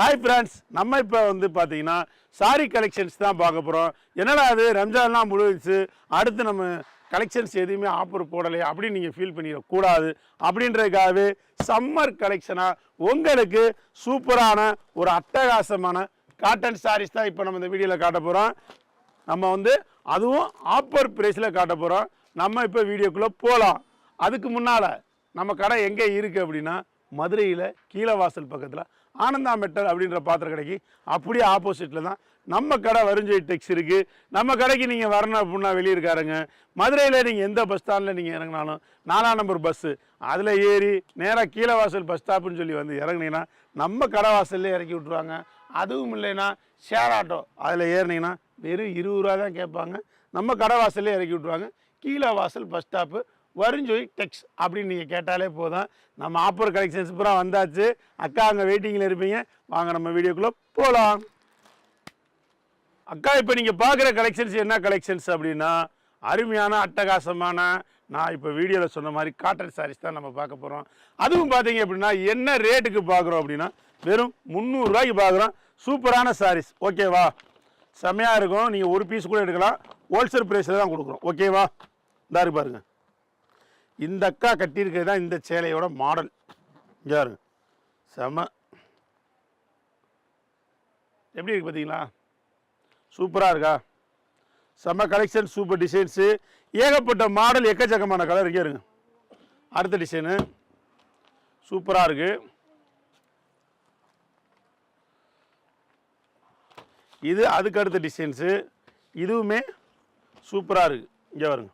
Hi friends நம்ம இப்போ வந்து பார்த்தீங்கன்னா சாரி கலெக்ஷன்ஸ் தான் பார்க்க போகிறோம் என்னடா அது ரம்ஜான்லாம் முடிஞ்சிச்சு. அடுத்து நம்ம கலெக்ஷன்ஸ் எதுவுமே ஆஃபர் போடலை அப்படின்னு நீங்கள் ஃபீல் பண்ணிடக்கூடாது. அப்படின்றதுக்காகவே சம்மர் கலெக்ஷனாக உங்களுக்கு சூப்பரான ஒரு அட்டகாசமான காட்டன் சாரீஸ் தான் இப்போ நம்ம இந்த வீடியோவில் காட்ட போகிறோம் நம்ம வந்து அதுவும் ஆஃபர் ப்ரைஸில் காட்ட போகிறோம் நம்ம இப்போ வீடியோக்குள்ளே போகலாம் அதுக்கு முன்னால் நம்ம கடை எங்கே இருக்குது அப்படின்னா மதுரையில் கீழவாசல் பக்கத்தில் ஆனந்தா மெட்டல் அப்படின்ற பாத்திர கடைக்கு அப்படியே ஆப்போசிட்டில் தான். நம்ம கடை வருஞ்சொய் டெக்ஸ் இருக்குது நம்ம கடைக்கு நீங்கள் வரணும் அப்படின்னா வெளியே இருக்காருங்க. மதுரையில் நீங்கள் எந்த பஸ் ஸ்டாண்டில் நீங்கள் இறங்கினாலும் நாலாம் நம்பர் பஸ்ஸு அதில் ஏறி நேராக கீழே வாசல் பஸ் ஸ்டாப்புன்னு சொல்லி வந்து இறங்குனீங்கன்னா நம்ம கடை வாசல்லே இறக்கி விட்ருவாங்க அதுவும் இல்லைன்னா ஷேர் ஆட்டோ அதில் ஏறினீங்கன்னா வெறும் இருபது ரூபா தான் கேட்பாங்க. நம்ம கடை வாசல்லே இறக்கி விட்ருவாங்க கீழே வாசல் பஸ் ஸ்டாப்பு வருஞ்சொய் டெக்ஸ் அப்படின்னு நீங்கள் கேட்டாலே போதும். நம்ம ஆப்பர் கலெக்ஷன்ஸ் பூரா வந்தாச்சு. அக்கா அங்கே வெயிட்டிங்கில் இருப்பீங்க. வாங்க நம்ம வீடியோக்குள்ளே போகலாம் அக்கா இப்போ நீங்கள் பார்க்குற கலெக்ஷன்ஸ் என்ன கலெக்ஷன்ஸ் அப்படின்னா அருமையான அட்டகாசமான நான் இப்போ வீடியோவில் சொன்ன மாதிரி காட்டன் சாரீஸ் தான் நம்ம பார்க்க போகிறோம் அதுவும் பார்த்தீங்க அப்படின்னா என்ன ரேட்டுக்கு பார்க்குறோம் அப்படின்னா வெறும் முந்நூறுரூவாய்க்கு பார்க்குறோம். சூப்பரான சாரீஸ் ஓகேவா செம்மையாக இருக்கும். நீங்கள் ஒரு பீஸ் கூட எடுக்கலாம். ஹோல்சேல் ப்ரைஸில் தான் கொடுக்குறோம். ஓகேவா இந்தா இருக்கு இந்த அக்கா கட்டியிருக்கிறது தான் இந்த சேலையோட மாடல் இங்கே பாருங்க. செம. எப்படி இருக்கு பார்த்தீங்களா சூப்பராக இருக்கா? செம்ம கலெக்ஷன் சூப்பர் டிசைன்ஸு ஏகப்பட்ட மாடல் எக்கச்சக்கமான கலர் இங்கே இருங்க அடுத்த டிசைனு சூப்பராக இருக்குது இது அதுக்கு அடுத்த டிசைன்ஸு இதுவுமே சூப்பராக இருக்குது இங்கே வருங்க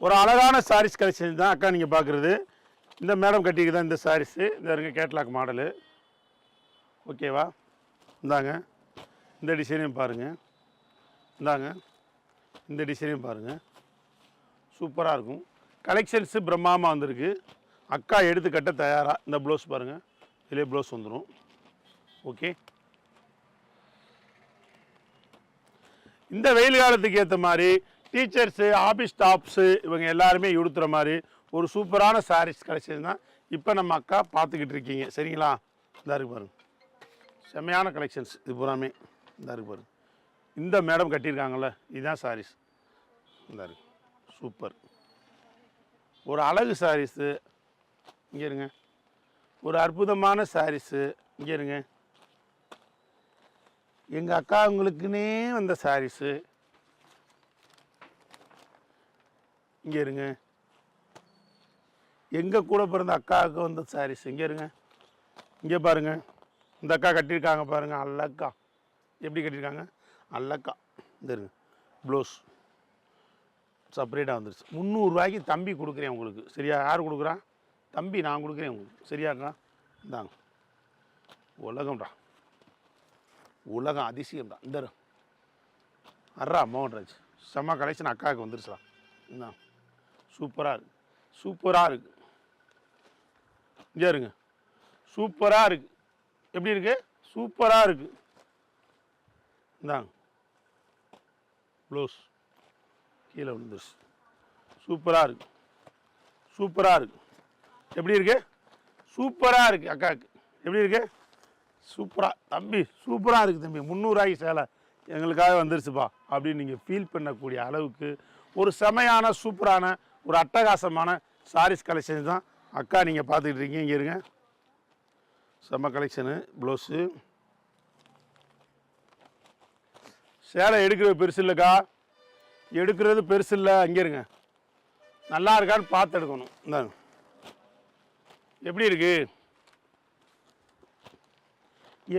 ஒரு அழகான சாரீஸ் கலெக்ஷன் தான் அக்கா நீங்கள் பார்க்குறது இந்த மேடம் கட்டிக்கு தான் இந்த சாரீஸு இந்த இருங்க கேட்லாக் மாடலு ஓகேவா? இந்தாங்க. இந்த டிசைனையும் பாருங்கள் இந்தாங்க. இந்த டிசைனையும் பாருங்கள் சூப்பராக இருக்கும். கலெக்ஷன்ஸு பிரம்மாண்டமாக வந்திருக்கு. அக்கா எடுத்து கட்ட தயாராக இந்த ப்ளவுஸ் பாருங்கள் இதிலே ப்ளவுஸ் வந்துடும் ஓகே. இந்த வெயில் காலத்துக்கு ஏற்ற மாதிரி டீச்சர்ஸு ஆஃபீஸ் ஸ்டாஃப்ஸு இவங்க எல்லாருமே உடுத்துற மாதிரி ஒரு சூப்பரான சாரீஸ் கலெக்ஷன் தான் இப்போ நம்ம அக்கா பார்த்துக்கிட்டு இருக்கீங்க. சரிங்களா? இந்த இருக்கு பாருங்க. செம்மையான கலெக்ஷன்ஸ் இது பூராமே இந்த இருக்கு பாருங்க. இந்த மேடம் கட்டியிருக்காங்கள இதுதான் சாரீஸ் இந்த இருக்கு. சூப்பர். ஒரு அழகு சாரீஸு இங்கே இருங்க. ஒரு அற்புதமான சாரீஸு இங்கே இருங்க. எங்கள் அக்காங்களுக்குன்னே வந்த சாரீஸு இங்கே இருங்க. எங்கள் கூட பிறந்த அக்காவுக்கு வந்த சாரீஸ் இங்கே இருங்க. இங்கே பாருங்க. இந்த அக்கா கட்டியிருக்காங்க பாருங்க. அல்லக்கா எப்படி கட்டியிருக்காங்க? அல்லக்கா இந்த இருங்க. ப்ளவுஸ் செப்பரேட்டாக வந்துருச்சு. முந்நூறுரூவாய்க்கு தம்பி கொடுக்குறேன் உங்களுக்கு. சரியா? யார் கொடுக்குறான் தம்பி நான் கொடுக்குறேன் உங்களுக்கு. சரியாக்கா இந்தாங்க. உலகம்டா. உலகம் அதிசயம்டா. இந்த இரு. மோகன்ராஜ். செம்ம கலெக்ஷன் அக்காவுக்கு வந்துருச்சுடா. இந்தா சூப்பராக இருக்குது சூப்பராக இருக்குது இங்கே இருங்க. சூப்பராக இருக்குது எப்படி இருக்குது சூப்பராக இருக்குது இந்தாங்க. ப்ளவுஸ். கீழே விழுந்துருச்சு. சூப்பராக இருக்குது சூப்பராக இருக்குது எப்படி இருக்குது சூப்பராக இருக்குது அக்காவுக்கு எப்படி இருக்குது சூப்பராக தம்பி சூப்பராக இருக்குது தம்பி. முந்நூறுரூவாய்க்கு சேலை. எங்களுக்காக வந்துருச்சுப்பா. அப்படின்னு நீங்கள் ஃபீல் பண்ணக்கூடிய அளவுக்கு ஒரு செமையான சூப்பரான ஒரு அட்டகாசமான சாரீஸ் கலெக்ஷன் தான். அக்கா நீங்கள் பார்த்துக்கிட்டு இருக்கீங்க. இங்கே இருங்க. செம்ம கலெக்ஷனு ப்ளவுஸு சேலை எடுக்கிறது பெருசு இல்லைக்கா. எடுக்கிறது பெருசு இல்லை. அங்கே இருங்க. நல்லா இருக்கான்னு பார்த்து எடுக்கணும். இந்தாங்க. எப்படி இருக்கு?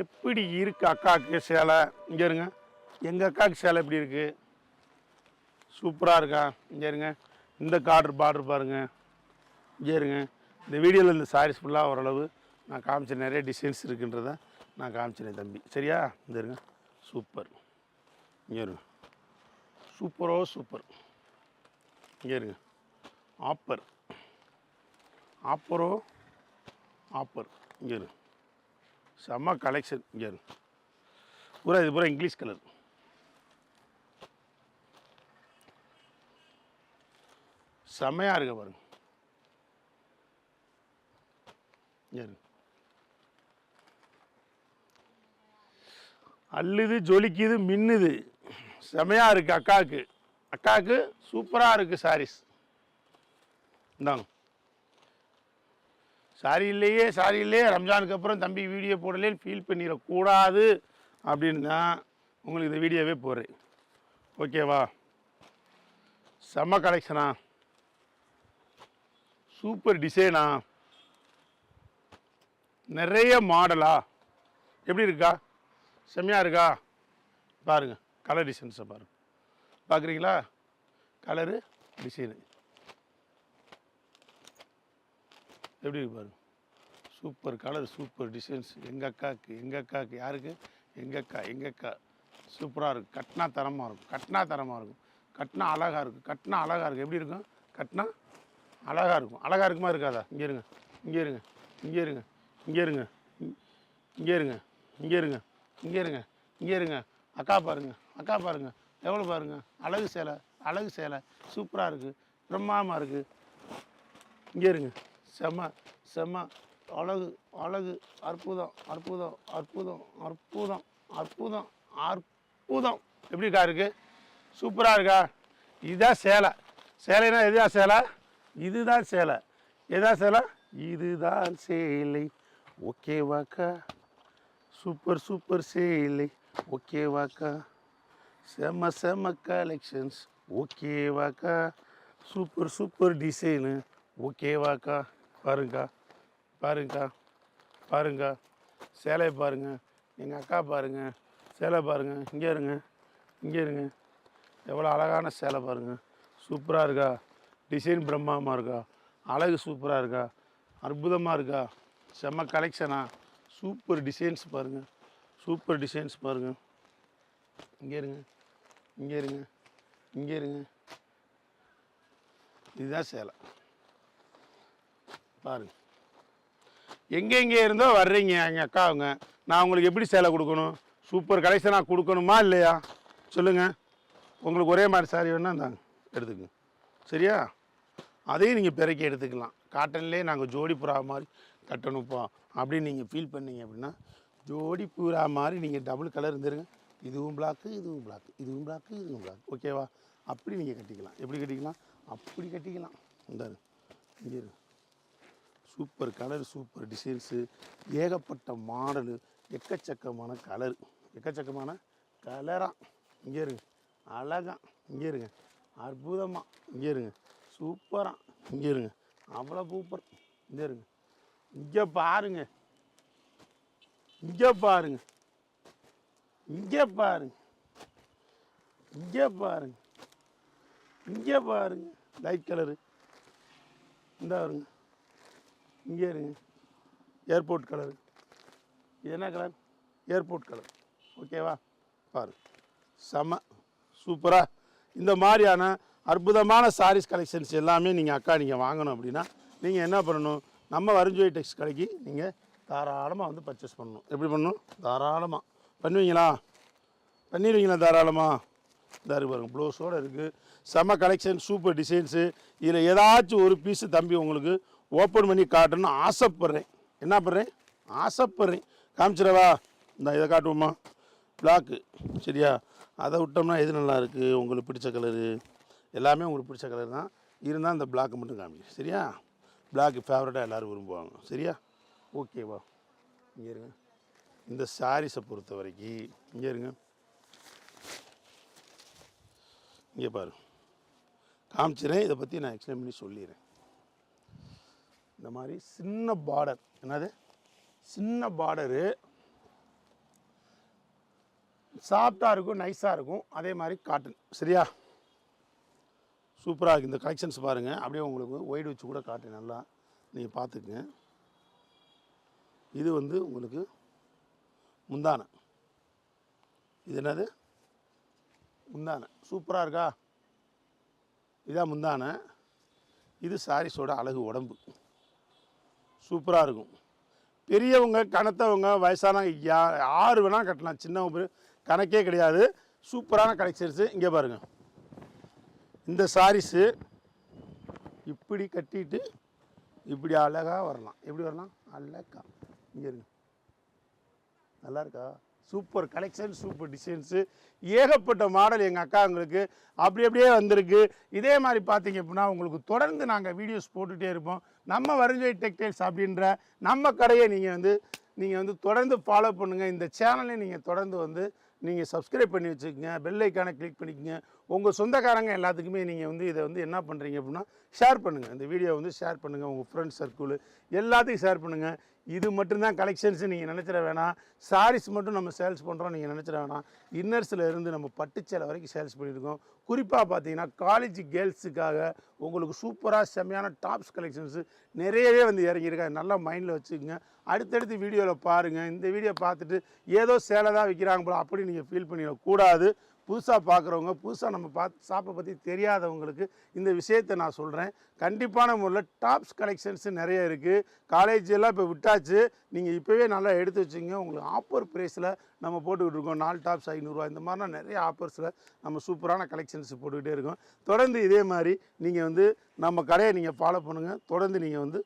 எப்படி இருக்கு அக்காவுக்கு சேலை? இங்கே இருங்க. எங்கள் அக்காவுக்கு சேலை எப்படி இருக்குது சூப்பராக இருக்கா? இங்கே இருங்க. இந்த கார்டர் பார்டர் பாருங்கள் இங்கே இருங்க. இந்த வீடியோவில் இந்த சாரீஸ் ஃபுல்லாக ஓரளவு நான் காமிச்சேன் நிறைய டிசைன்ஸ் இருக்குன்றத நான் காமிச்சினேன் தம்பி. சரியா? இந்த இருங்க. சூப்பர் இங்கே இருங்க. சூப்பரோ சூப்பர் இங்கே இருங்க. ஆப்பர் ஆப்பரோ ஆப்பர் இங்கே இருங்க. செம்ம கலெக்ஷன் இங்கே இருங்க. பூரா இது பூரா இங்கிலீஷ் கலர் செம்மையாக இருக்க பாருங்க. இங்க அள்ளுது ஜொலிக்குது மின்னுது. செமையாக இருக்குது அக்காவுக்கு அக்காவுக்கு சூப்பராக இருக்குது சாரீஸ் இந்தாங்க. சாரி இல்லையே சாரி இல்லையே. ரம்ஜானுக்கு அப்புறம் தம்பி வீடியோ போடலேன்னு ஃபீல் பண்ணிடக்கூடாது அப்படின்னு தான் உங்களுக்கு இந்த வீடியோவே போடுறேன். ஓகேவா செம்ம கலெக்ஷனா சூப்பர் டிசைனா? நிறைய மாடலா? எப்படி இருக்கா? செம்மையாக இருக்கா? பாருங்கள் கலர் டிசைன்ஸை பாருங்க. பார்க்குறீங்களா? கலரு டிசைனு எப்படி இருக்கு பாருங்க? சூப்பர் கலர் சூப்பர் டிசைன்ஸ் எங்கள் அக்காவுக்கு எங்கள் அக்காவுக்கு யாருக்கு? எங்கள் அக்கா எங்கள் அக்கா. சூப்பராக இருக்கும் கட்டினா தரமாக இருக்கும். கட்டினா தரமாக இருக்கும். கட்டினா அழகாக இருக்கும் கட்டினா அழகாக இருக்கும் எப்படி இருக்கும்? கட்டினா அழகாக இருக்கும். அழகாக இருக்குமா இருக்காதா? இங்கே இருங்க. இங்கே இருங்க. இங்கே இருங்க. இங்கே இருங்க. இங்கே இருங்க. இங்கே இருங்க. இங்கே இருங்க. இங்கே இருங்க. அக்கா பாருங்க. அக்கா பாருங்க. எவ்வளோ பாருங்க? அழகு சேலை. அழகு சேலை. சூப்பராக இருக்குது பிரம்மாண்டமாக இருக்குது இங்கே இருங்க. செம்ம செம்ம. அழகு அழகு. அற்புதம் அற்புதம் அற்புதம் அற்புதம் அற்புதம் அற்புதம். எப்படிக்கா இருக்குது சூப்பராக இருக்கா? இதுதான் சேலை. சேலைனா எதுதான் சேலை? இதுதான் சேலை. எதா சேலை? இதுதான் சேலை. ஓகேவாக்கா சூப்பர் சூப்பர் சேலை. ஓகேவாக்கா செம்ம செம்ம கலெக்ஷன்ஸ் ஓகேவாக்கா சூப்பர் சூப்பர் டிசைனு ஓகேவாக்கா பாருங்கக்கா. பாருங்கக்கா. பாருங்க. சேலையை பாருங்க. எங்கள் அக்கா பாருங்கள் சேலை பாருங்க. இங்கே இருங்க. இங்கே இருங்க. எவ்வளோ அழகான சேலை பாருங்க. சூப்பராக இருக்கா? டிசைன் பிரம்மாண்டமாக இருக்கா? அழகு சூப்பராக இருக்கா? அற்புதமாக இருக்கா? செம்ம கலெக்ஷனா சூப்பர் டிசைன்ஸ் பாருங்கள் சூப்பர் டிசைன்ஸ் பாருங்கள் இங்கே இருங்க. இங்கே இருங்க. இங்கே இருங்க. இதுதான் சேலை. பாருங்க. எங்கெங்கே இருந்தோ வர்றீங்க எங்கள் அக்காவுங்க நான் உங்களுக்கு எப்படி சேலை கொடுக்கணும்? சூப்பர் கலெக்ஷனாக கொடுக்கணுமா இல்லையா? சொல்லுங்கள் உங்களுக்கு ஒரே மாதிரி சாரி வேணால் இந்தாங்க எடுத்துக்கங்க. சரியா? அதையும் நீங்கள் பிறக்கி எடுத்துக்கலாம். காட்டன்லேயே நாங்கள் ஜோடி புறா மாதிரி கட்டணுப்பா அப்படின்னு நீங்கள் ஃபீல் பண்ணீங்க அப்படின்னா ஜோடி புறா மாதிரி நீங்கள் டபுள் கலர் இருந்துருங்க. இதுவும் பிளாக்கு இதுவும் பிளாக்கு இதுவும் பிளாக்கு இதுவும் பிளாக் ஓகேவா அப்படி நீங்கள் கட்டிக்கலாம். எப்படி கட்டிக்கலாம்? அப்படி கட்டிக்கலாம். இந்த இங்கே சூப்பர் கலர் சூப்பர் டிசைன்ஸு ஏகப்பட்ட மாடலு எக்கச்சக்கமான கலர் எக்கச்சக்கமான கலராக இங்கே இருங்க. அழகா. இங்கே இருங்க. அற்புதமாக இங்கே இருங்க. சூப்பராக இங்கே இருங்க. அவ்வளோ சூப்பர். இங்கே இருங்க. இங்கே பாருங்க. இங்கே பாருங்க. இங்கே பாருங்க. இங்கே பாருங்க. இங்கே பாருங்க. லைட் கலரு இந்த வருங்க இங்கே இருங்க. ஏர்போர்ட் கலரு இது என்ன கலர் ஏர்போர்ட் கலர் ஓகேவா பாருங்க. செம. சூப்பராக இந்த மாதிரியான அற்புதமான சாரீஸ் கலெக்ஷன்ஸ் எல்லாமே நீங்கள் அக்கா நீங்கள் வாங்கணும் அப்படின்னா நீங்கள் என்ன பண்ணணும்? நம்ம வருஞ்சோய் டெக்ஸ் கடைக்கு நீங்கள் தாராளமாக வந்து பர்ச்சேஸ் பண்ணணும். எப்படி பண்ணணும்? தாராளமாக பண்ணுவீங்களா? பண்ணிடுவீங்களா தாராளமாக இந்த பாருங்க ப்ளவுஸோடு இருக்குது செம்ம கலெக்ஷன் சூப்பர் டிசைன்ஸு இதில் ஏதாச்சும் ஒரு பீஸு தம்பி உங்களுக்கு ஓப்பன் பண்ணி காட்டணும்னு ஆசைப்பட்றேன். என்ன பண்ணுறேன் ஆசைப்பட்றேன். காமிச்சிடவா? இந்த இதை காட்டுவோமா பிளாக்கு சரியா? அதை விட்டோம்னா எது நல்லா இருக்குது உங்களுக்கு பிடிச்ச கலரு எல்லாமே உங்களுக்கு பிடிச்ச கலர் தான். இருந்தால் இந்த பிளாக்கு மட்டும் காமிக்கும் சரியா? பிளாக்கு ஃபேவரட்டாக எல்லோரும் விரும்புவாங்க. சரியா? ஓகேவா இங்கே இருங்க. இந்த சாரீஸை பொறுத்த வரைக்கும் இங்கே இருங்க. இங்கே பாரு காமிச்சிறேன். இதை பற்றி நான் எக்ஸ்பிளைன் பண்ணி சொல்லிடுறேன் இந்த மாதிரி சின்ன பார்டர் என்னது? சின்ன பார்டரு சாஃப்டாக இருக்கும் நைஸாக இருக்கும். அதே மாதிரி காட்டன் சரியா? சூப்பராக இருக்குது இந்த கலெக்ஷன்ஸ் பாருங்கள் அப்படியே உங்களுக்கு ஒயிட் வச்சு கூட காட்டுறேன். நல்லா நீங்கள் பார்த்துக்குங்க. இது வந்து உங்களுக்கு முந்தானை. இது என்னது? முந்தானை. சூப்பராக இருக்கா? இதான் முந்தானை. இது சாரீஸோட அழகு உடம்பு. சூப்பராக இருக்கும். பெரியவங்க கணத்தவங்க வயசானவங்க யா யார் வேணால் கட்டலாம். சின்னவங்க கணக்கே கிடையாது. சூப்பரான கலெக்ஷன்ஸு இங்கே பாருங்கள் இந்த சாரீஸு இப்படி கட்டிட்டு இப்படி அழகாக வரலாம். எப்படி வரலாம்? அல்லக்கா இங்கே இருங்க. நல்லா இருக்கா? Super collection super designs. ஏகப்பட்ட மாடல் எங்கள் அக்காங்களுக்கு. அப்படி அப்படியே வந்திருக்கு. இதே மாதிரி பார்த்தீங்க அப்படின்னா உங்களுக்கு தொடர்ந்து நாங்கள் வீடியோஸ் போட்டுகிட்டே இருப்போம். நம்ம வருஞ்சை டெக்டைல்ஸ் அப்படின்ற நம்ம கடையை நீங்கள் வந்து நீங்கள் வந்து தொடர்ந்து ஃபாலோ பண்ணுங்கள் இந்த சேனலை நீங்கள் தொடர்ந்து வந்து நீங்கள் சப்ஸ்கிரைப் பண்ணி வச்சுக்கோங்க. பெல் ஐக்கானை கிளிக் பண்ணிக்கோங்க. உங்கள் சொந்தக்காரங்க எல்லாத்துக்குமே நீங்கள் வந்து இதை வந்து என்ன பண்ணுறீங்க அப்படின்னா ஷேர் பண்ணுங்கள் இந்த வீடியோ வந்து ஷேர் பண்ணுங்கள் உங்கள் ஃப்ரெண்ட்ஸ் சர்க்கிள் எல்லாத்துக்கும் ஷேர் பண்ணுங்கள் இது மட்டும்தான் கலெக்ஷன்ஸ் நீங்கள் நினச்சிட வேணாம். சாரீஸ் மட்டும் நம்ம சேல்ஸ் பண்ணுறோம் நீங்கள் நினச்சிட வேணாம். இன்னர்ஸில் இருந்து நம்ம பட்டுச்சேலை வரைக்கும் சேல்ஸ் பண்ணியிருக்கோம் குறிப்பாக பார்த்தீங்கன்னா காலேஜ் கேர்ள்ஸுக்காக உங்களுக்கு சூப்பராக செம்மையான டாப்ஸ் கலெக்ஷன்ஸு நிறையவே வந்து இறங்கியிருக்காங்க நல்லா மைண்டில் வச்சுக்கோங்க. அடுத்தடுத்து வீடியோவில் பாருங்கள் இந்த வீடியோ பார்த்துட்டு ஏதோ சேலை தான் விற்கிறாங்க போல அப்படி நீங்கள் ஃபீல் பண்ணிடக்கூடாது. புதுசாக பார்க்குறவங்க புதுசாக நம்ம பார்த்து ஷாப்பை பற்றி தெரியாதவங்களுக்கு இந்த விஷயத்தை நான் சொல்கிறேன் கண்டிப்பான முறையில் டாப்ஸ் கலெக்ஷன்ஸ் நிறைய இருக்குது காலேஜெல்லாம் இப்போ விட்டாச்சு. நீங்கள் இப்போவே நல்லா எடுத்து வச்சுங்க. உங்களுக்கு ஆஃபர் ப்ரைஸில் நம்ம போட்டுக்கிட்டு இருக்கோம். நாலு டாப்ஸ் ஐநூறுரூவா இந்த மாதிரிலாம் நிறைய ஆஃபர்ஸில் நம்ம சூப்பரான கலெக்ஷன்ஸ் போட்டுக்கிட்டே இருக்கோம். தொடர்ந்து இதே மாதிரி நீங்கள் வந்து நம்ம கடையை நீங்கள் ஃபாலோ பண்ணுங்கள் தொடர்ந்து நீங்கள் வந்து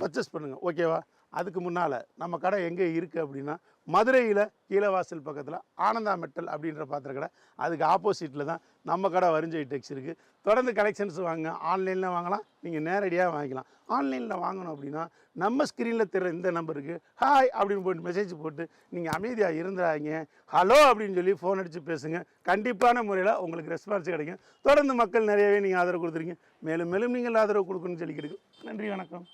பர்ச்சேஸ் பண்ணுங்கள் ஓகேவா அதுக்கு முன்னால் நம்ம கடை எங்கே இருக்குது அப்படின்னா மதுரையில் கீழவாசல் பக்கத்தில் ஆனந்தா மெட்டல் அப்படின்ற பாத்திர கடை. அதுக்கு ஆப்போசிட்டில் தான் நம்ம கடை வரிஞ்சை டெக்ஸ் இருக்குது தொடர்ந்து கலெக்ஷன்ஸ் வாங்க ஆன்லைனில் வாங்கலாம். நீங்கள் நேரடியாக வாங்கிக்கலாம். ஆன்லைனில் வாங்கணும் அப்படின்னா நம்ம ஸ்க்ரீனில் தெரிற இந்த நம்பருக்கு ஹாய் அப்படின்னு போட்டு மெசேஜ் போட்டு நீங்கள் அமைதியாக இருந்தாங்க ஹலோ அப்படின்னு சொல்லி ஃபோன் அடித்து பேசுங்க. கண்டிப்பான முறையில் உங்களுக்கு ரெஸ்பான்ஸ் கிடைக்கும். தொடர்ந்து மக்கள் நிறையவே நீங்கள் ஆதரவு கொடுத்துருங்க மேலும் மேலும் நீங்கள் ஆதரவு கொடுக்கணும்னு சொல்லி கிடைக்கும் நன்றி வணக்கம்.